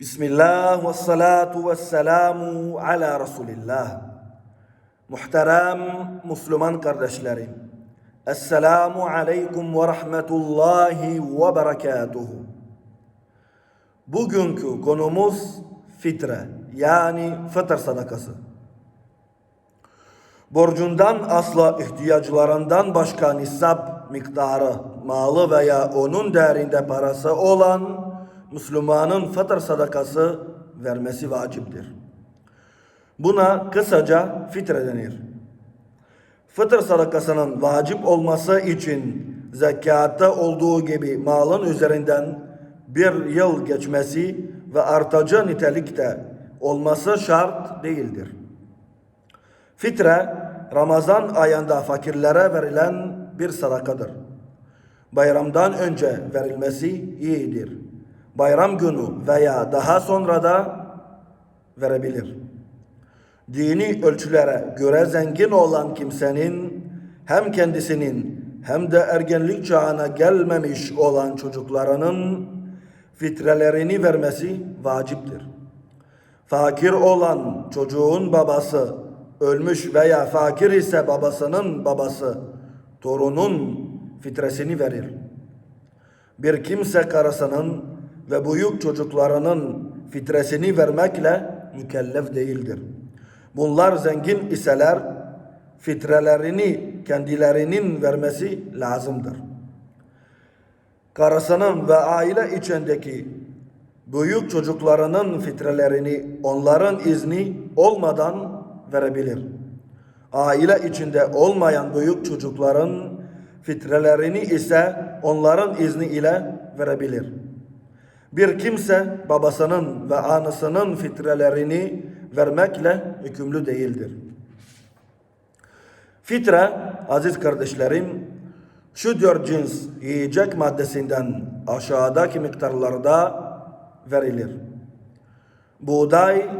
Bismillah ve salatu ve selamu ala Resulillah. Muhterem Müslüman kardeşlerim. Esselamu aleyküm ve rahmetullahi ve berekatuhu. Bugünkü konumuz fitre yani fıtır sadakası. Borcundan asla ihtiyaçlarından başka nisap miktarı, malı veya onun değerinde parası olan Müslümanın fıtır sadakası vermesi vaciptir. Buna kısaca fitre denir. Fıtır sadakasının vacip olması için zekatta olduğu gibi malın üzerinden bir yıl geçmesi ve artacı nitelikte olması şart değildir. Fitre Ramazan ayında fakirlere verilen bir sadakadır. Bayramdan önce verilmesi iyidir. Bayram günü veya daha sonra da verebilir. Dini ölçülere göre zengin olan kimsenin hem kendisinin hem de ergenlik çağına gelmemiş olan çocuklarının fitrelerini vermesi vaciptir. Fakir olan çocuğun babası ölmüş veya fakir ise babasının babası torunun fitresini verir. Bir kimse karısının ve büyük çocuklarının fitresini vermekle mükellef değildir. Bunlar zengin iseler fitrelerini kendilerinin vermesi lazımdır. Karısının ve aile içindeki büyük çocuklarının fitrelerini onların izni olmadan verebilir. Aile içinde olmayan büyük çocukların fitrelerini ise onların izni ile verebilir. Bir kimse babasının ve anasının fitrelerini vermekle hükümlü değildir. Fitre, aziz kardeşlerim, şu dört cins yiyecek maddesinden aşağıdaki miktarlarda verilir. Buğday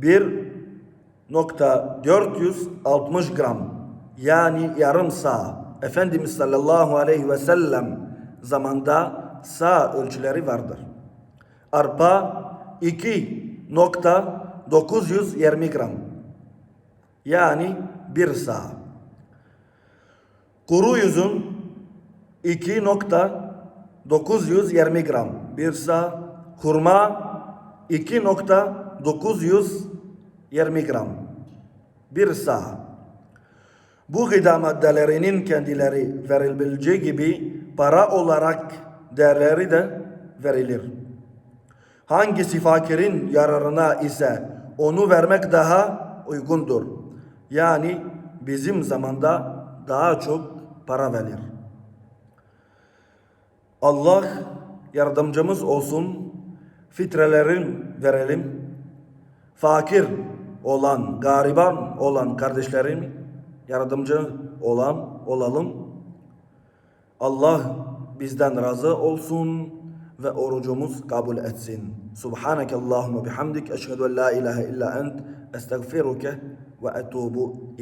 1.460 gram yani yarım sağ. Efendimiz sallallahu aleyhi ve sellem zamanda sağ ölçüleri vardır. Arpa 2.920 gram yani bir sağ. Kuru yüzün 2.920 gram bir sağ. Hurma 2.920 gram bir sağ. Bu gıda maddelerinin kendileri verilebileceği gibi para olarak değerleri de verilir. Hangisi fakirin yararına ise onu vermek daha uygundur. Yani bizim zamanda daha çok para verir. Allah yardımcımız olsun. Fitrelerin verelim. Fakir olan, gariban olan kardeşlerim yardımcı olan olalım. Allah bizden razı olsun ve orucumuz kabul etsin. Subhaneke Allahümme bihamdik. Eşhedü en la ilahe illa ent. Estağfiruke ve etubu